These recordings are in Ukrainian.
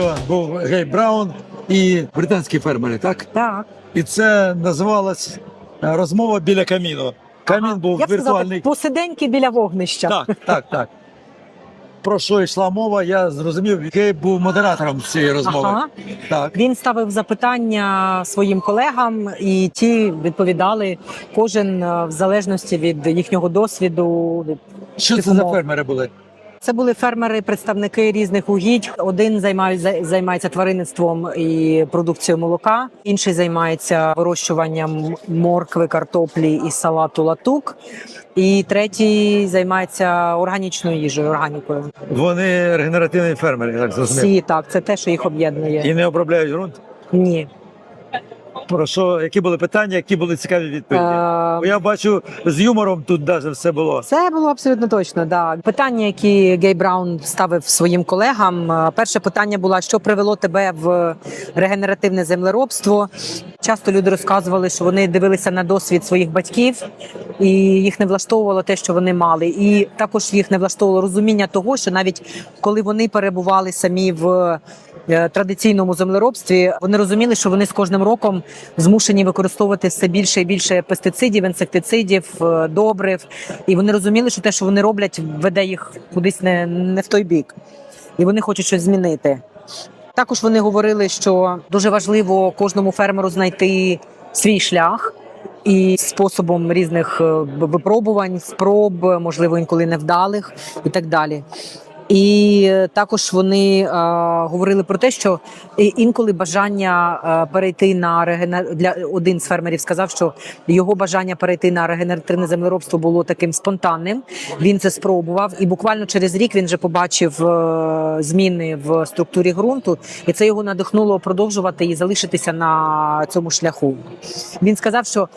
що був Гей Браун і британські фермери, так? Так. І це називалось е, розмова біля каміну. Камін був Я б сказала, віртуальний. посиденьки біля вогнища. Так, так, так. Про що йшла мова, я зрозумів, Гей був модератором цієї розмови. Ага. Так. Він ставив запитання своїм колегам, і ті відповідали кожен е, в залежності від їхнього досвіду. від Що тих це за умов. фермери були? Це були фермери, представники різних угідь. Один займає- займається тваринництвом і продукцією молока, інший займається вирощуванням моркви, картоплі і салату латук. І третій займається органічною їжею, органікою. Вони регенеративні фермери, так зрозумів. Всі так, це те, що їх об'єднує. І не обробляють ґрунт. Ні. Про що, які були питання, які були цікаві відповіді? Е, Бо Я бачу, з юмором тут навіть все було. Це було абсолютно точно. Да. Питання, які Гей Браун ставив своїм колегам. е, Перше питання було, що привело тебе в регенеративне землеробство. Часто люди розказували, що вони дивилися на досвід своїх батьків, і їх не влаштовувало те, що вони мали. І також їх не влаштовувало розуміння того, що навіть коли вони перебували самі в традиційному землеробстві, вони розуміли, що вони з кожним роком змушені використовувати все більше і більше пестицидів, інсектицидів, е, добрив. І вони розуміли, що те, що вони роблять, веде їх кудись не, не в той бік, і вони хочуть щось змінити. Також вони говорили, що дуже важливо кожному фермеру знайти свій шлях. І способом різних е, випробувань, спроб, можливо, інколи невдалих і так далі. І також вони е, говорили про те, що інколи бажання е, перейти на регенер... для один з фермерів сказав, що його бажання перейти на регенеративне землеробство було таким спонтанним. Він це спробував, і буквально через рік він вже побачив е, зміни в структурі ґрунту, і це його надихнуло продовжувати і залишитися на цьому шляху. Він сказав, що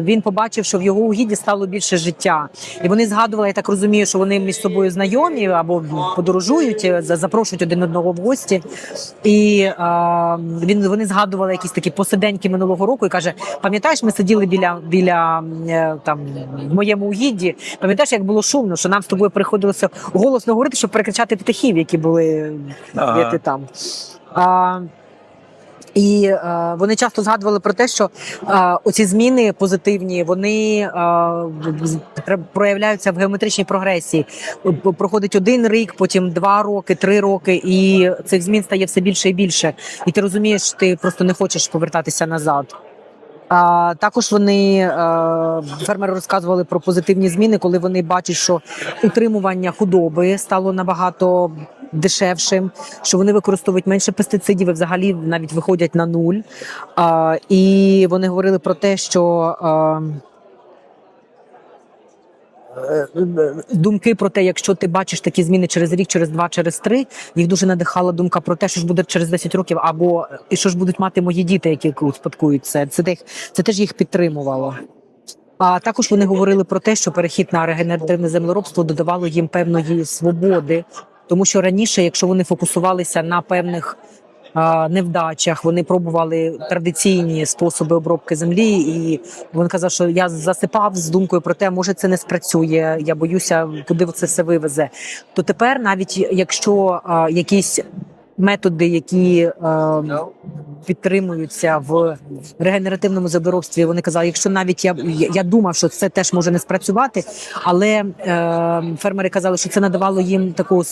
він побачив, що в його угідді стало більше життя, і вони згадували, я так розумію, що вони між собою знайомі або подорожують, е, за- запрошують один одного в гості. І а, він вони згадували якісь такі посиденьки минулого року і каже: пам'ятаєш, ми сиділи біля біля е, там в моєму угідді. Пам'ятаєш, як було шумно, що нам з тобою приходилося голосно говорити, щоб перекричати птахів, які були Ага. там. А, і е, вони часто згадували про те, що е, оці зміни позитивні вони е, проявляються в геометричній прогресії. Проходить один рік, потім два роки, три роки, і цих змін стає все більше і більше. І ти розумієш, ти просто не хочеш повертатися назад. А також вони е, фермери розказували про позитивні зміни, коли вони бачать, що утримування худоби стало набагато дешевшим, що вони використовують менше пестицидів і взагалі навіть виходять на нуль. А, і вони говорили про те, що. е, е, Думки про те, якщо ти бачиш такі зміни через рік, через два, через три, їх дуже надихала думка про те, що ж буде через 10 років, або і що ж будуть мати мої діти, які успадкують це. Це, це теж їх підтримувало. А також вони говорили про те, що перехід на регенеративне землеробство додавало їм певної свободи, тому що раніше, якщо вони фокусувалися на певних невдачах, вони пробували традиційні способи обробки землі, і він казав, що я засипав з думкою про те, може це не спрацює. Я боюся, куди це все вивезе. То тепер, навіть якщо якісь методи, які підтримуються в регенеративному заборобстві. Вони казали, якщо навіть я, я, думав, що це теж може не спрацювати, але е, фермери казали, що це надавало їм такого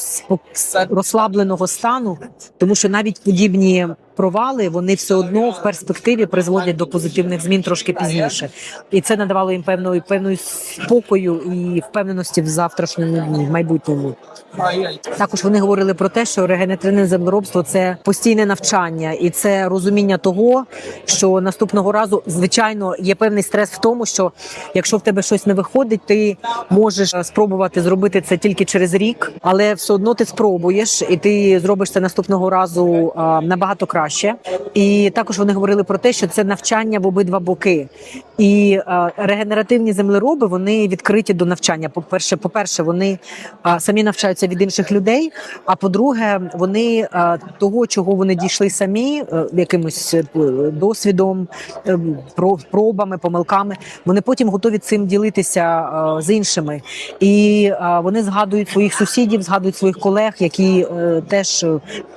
розслабленого стану, тому що навіть подібні провали вони все одно в перспективі призводять до позитивних змін трошки пізніше, і це надавало їм певної певної спокою і впевненості в завтрашньому дні, в майбутньому. Також вони говорили про те, що регенеративне землеробство це постійне навчання, і це розуміння того, що наступного разу, звичайно, є певний стрес в тому, що якщо в тебе щось не виходить, ти можеш е, спробувати зробити це тільки через рік, але все одно ти спробуєш, і ти зробиш це наступного разу е, набагато краще. І також вони говорили про те, що це навчання в обидва боки. І е, регенеративні землероби вони відкриті до навчання. По-перше, по-перше, вони е, самі навчаються від інших людей. А по-друге, вони е, того, чого вони дійшли самі, якимось е, досвідом, е, про- пробами, помилками, вони потім готові цим ділитися е, з іншими. І вони згадують своїх сусідів, згадують своїх колег, які теж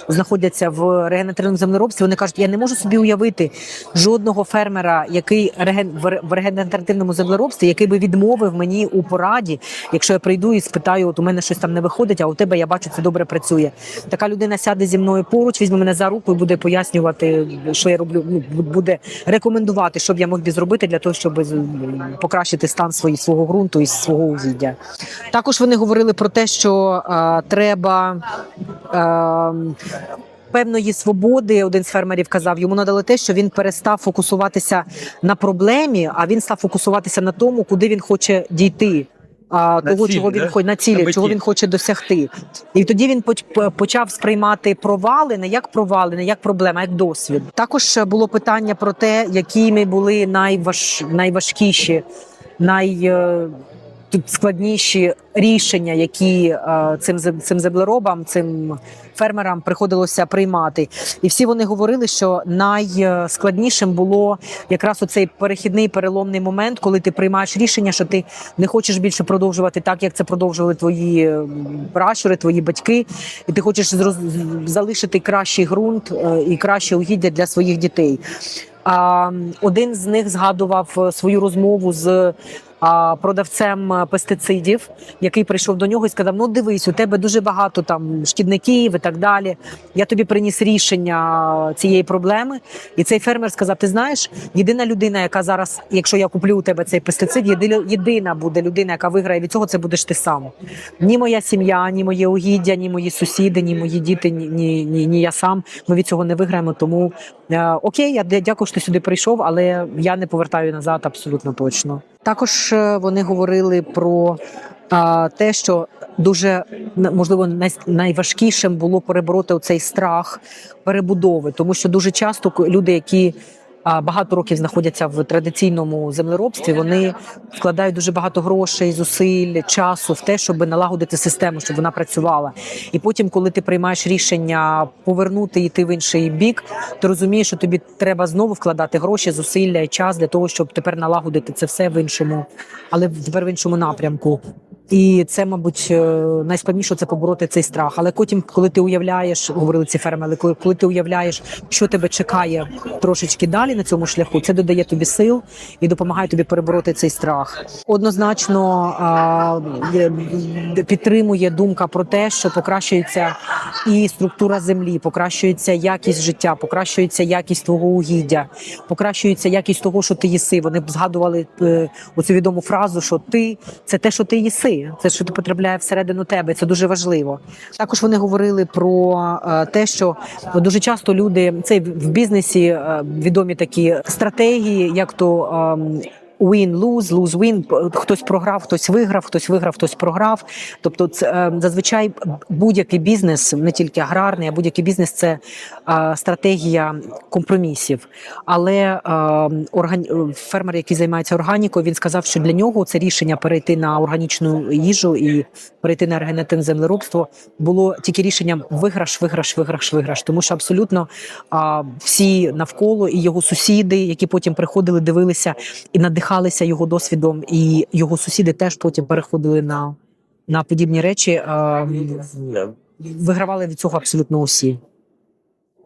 знаходяться в регенеративному землеробстві. Вони кажуть, я не можу собі уявити жодного фермера, який в регенеративному землеробстві, який би відмовив мені у пораді, якщо я прийду і спитаю, от у мене щось там не виходить, а у тебе я бачу, це добре працює. Така людина сяде зі мною поруч, візьме мене за руку і буде пояснювати, що я роблю. Ну буде рекомендувати, що б я мог би зробити для того, щоб покращити стан свої свого ґрунту і свого угіддя. Також вони говорили про те, що е, треба. Е, Певної свободи один з фермерів казав, йому надали те, що він перестав фокусуватися на проблемі, а він став фокусуватися на тому, куди він хоче дійти. А, того, ціль, чого він хоче на цілі, На чого він хоче досягти, і тоді він почав сприймати провали не як провали, не як проблема, а як досвід. Також було питання про те, якими були найваж... найважкіші, най е, тут складніші рішення, які е, цим цим землеробам, цим фермерам приходилося приймати. І всі вони говорили, що найскладнішим було якраз оцей перехідний переломний момент, коли ти приймаєш рішення, що ти не хочеш більше продовжувати так, як це продовжували твої пращури, твої батьки, і ти хочеш залишити кращий ґрунт е, і краще угіддя для своїх дітей. А, один з них згадував е, свою розмову з продавцем е, пестицидів, який прийшов до нього і сказав: Ну, дивись, у тебе дуже багато там шкідників і так далі. Я тобі приніс рішення цієї проблеми. І цей фермер сказав: Ти знаєш, єдина людина, яка зараз, якщо я куплю у тебе цей пестицид, єдина, буде людина, яка виграє від цього, це будеш ти сам. Ні моя сім'я, ні моє угіддя, ні мої сусіди, ні мої діти, ні, ні, ні, ні я сам. Ми від цього не виграємо. Тому е, окей, я дякую, що ти сюди прийшов, але я не повертаю назад абсолютно точно. Також е, вони говорили про те, що дуже можливо найважкішим було перебороти цей страх перебудови, тому що дуже часто люди, які багато років знаходяться в традиційному землеробстві, вони вкладають дуже багато грошей, зусиль, часу в те, щоб налагодити систему, щоб вона працювала. І потім, коли ти приймаєш рішення повернути йти в інший бік, ти розумієш, що тобі треба знову вкладати гроші, зусилля і час для того, щоб тепер налагодити це все в іншому, але тепер в іншому напрямку. І це, мабуть, е, найскладніше це побороти цей страх. Але потім, коли ти уявляєш, говорили ці фермери, коли, коли ти уявляєш, що тебе чекає трошечки далі на цьому шляху, це додає тобі сил і допомагає тобі перебороти цей страх. Однозначно а, підтримує думка про те, що покращується і структура землі, покращується якість життя, покращується якість твого угіддя, покращується якість того, що ти їси. Вони б згадували е, оцю відому фразу, що ти це те, що ти їси, це що ти потрапляє всередину тебе. Це дуже важливо. Також вони говорили про е, те, що дуже часто люди це в бізнесі е, відомі такі стратегії, як то. Ем, Win, lose, lose, win. Хтось програв, хтось виграв, хтось виграв, хтось програв. Тобто, це е, зазвичай будь-який бізнес, не тільки аграрний, а будь-який бізнес це е, стратегія компромісів. Але е, е, фермер, який займається органікою, він сказав, що для нього це рішення перейти на органічну їжу і перейти на регенеративне землеробство було тільки рішенням виграш, виграш, виграш, виграш. Тому що абсолютно всі навколо і його сусіди, які потім приходили, дивилися і надихалися його досвідом, і його сусіди теж потім переходили на, на подібні речі. Вигравали від цього абсолютно усі.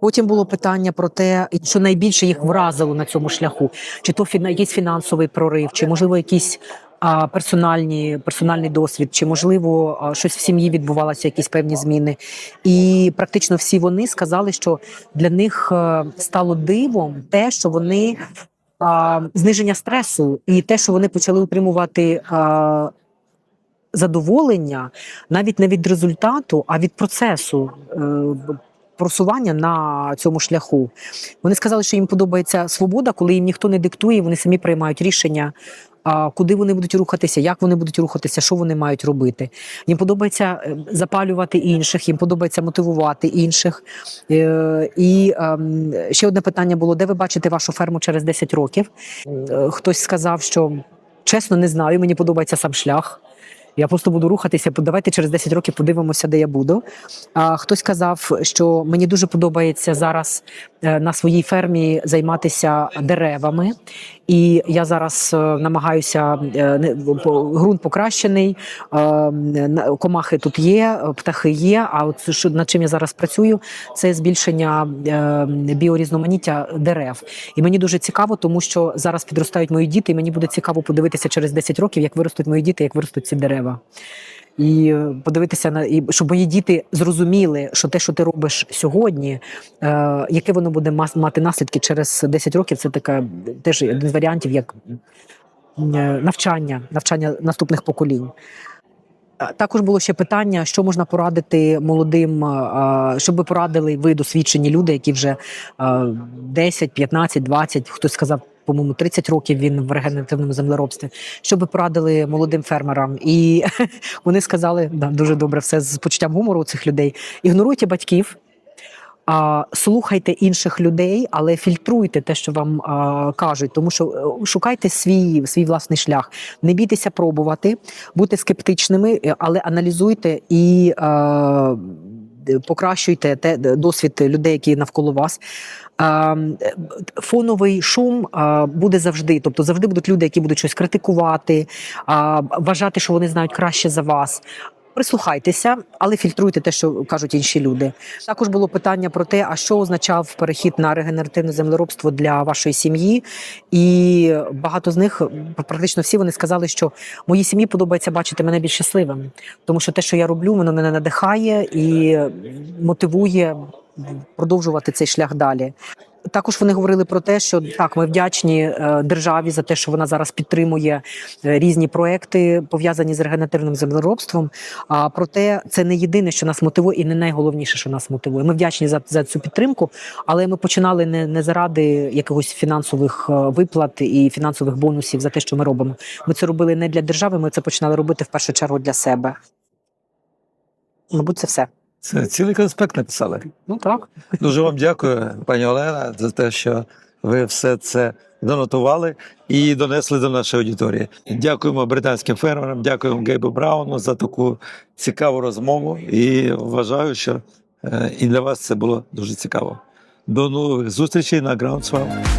Потім було питання про те, що найбільше їх вразило на цьому шляху, чи то фіна- якийсь фінансовий прорив, чи можливо якісь а, персональні, персональний досвід, чи можливо щось в сім'ї відбувалося, якісь певні зміни. І практично всі вони сказали, що для них е, стало дивом те, що вони а, зниження стресу, і те, що вони почали отримувати. А, Задоволення навіть не від результату, а від процесу е, просування на цьому шляху. Вони сказали, що їм подобається свобода, коли їм ніхто не диктує, вони самі приймають рішення куди вони будуть рухатися, як вони будуть рухатися, що вони мають робити. Їм подобається е, запалювати інших, їм подобається мотивувати інших. Е, І ем, ще одне питання було: де ви бачите вашу ферму через 10 років? Е, Хтось сказав, що чесно не знаю, мені подобається сам шлях. Я просто буду рухатися, давайте через 10 років подивимося, де я буду. А хтось казав, що мені дуже подобається зараз на своїй фермі займатися деревами, і я зараз е, намагаюся е, ґрунт покращений, е, комахи тут є, птахи є. А от над чим я зараз працюю, це збільшення біорізноманіття дерев. І мені дуже цікаво, тому що зараз підростають мої діти, і мені буде цікаво подивитися через 10 років, як виростуть мої діти, як виростуть ці дерева. І е, подивитися на і щоб мої діти зрозуміли, що те, що ти робиш сьогодні, е, яке воно буде мати наслідки через 10 років. Це така теж один з варіантів, як е, навчання, навчання наступних поколінь. Також було ще питання, що можна порадити молодим, е, щоб порадили ви досвідчені люди, які вже е, 10, 15, 20, хтось сказав, по-моєму, 30 років він в регенеративному землеробстві. Що би порадили молодим фермерам? І вони сказали, да, дуже добре, все з почуттям гумору у цих людей. Ігноруйте батьків. А, слухайте інших людей, але фільтруйте те, що вам а, кажуть, тому що е, шукайте свій, свій власний шлях. Не бійтеся пробувати, будьте скептичними, е, але аналізуйте і е, покращуйте те досвід людей, які навколо вас. Е, Фоновий шум буде завжди. Тобто завжди будуть люди, які будуть щось критикувати, вважати, що вони знають краще за вас. Прислухайтеся, але фільтруйте те, що кажуть інші люди. Також було питання про те, а що означав перехід на регенеративне землеробство для вашої сім'ї. І багато з них, практично всі, вони сказали, що моїй сім'ї подобається бачити мене більш щасливим, тому що те, що я роблю, воно мене надихає і мотивує продовжувати цей шлях далі. Також вони говорили про те, що так, ми вдячні е, державі за те, що вона зараз підтримує е, різні проекти пов'язані з регенеративним землеробством. А проте це не єдине, що нас мотивує, і не найголовніше, що нас мотивує. Ми вдячні за, за цю підтримку, але ми починали не, не заради якихось фінансових е, виплат і фінансових бонусів за те, що ми робимо. Ми це робили не для держави, ми це починали робити в першу чергу для себе. Мабуть, це все. Це цілий конспект написали. Ну так. Дуже вам дякую, пані Олена, за те, що ви все це донотували і донесли до нашої аудиторії. Дякуємо британським фермерам, дякуємо Гейбу Брауну за таку цікаву розмову. І вважаю, що е, і для вас це було дуже цікаво. До нових зустрічей на Groundswell.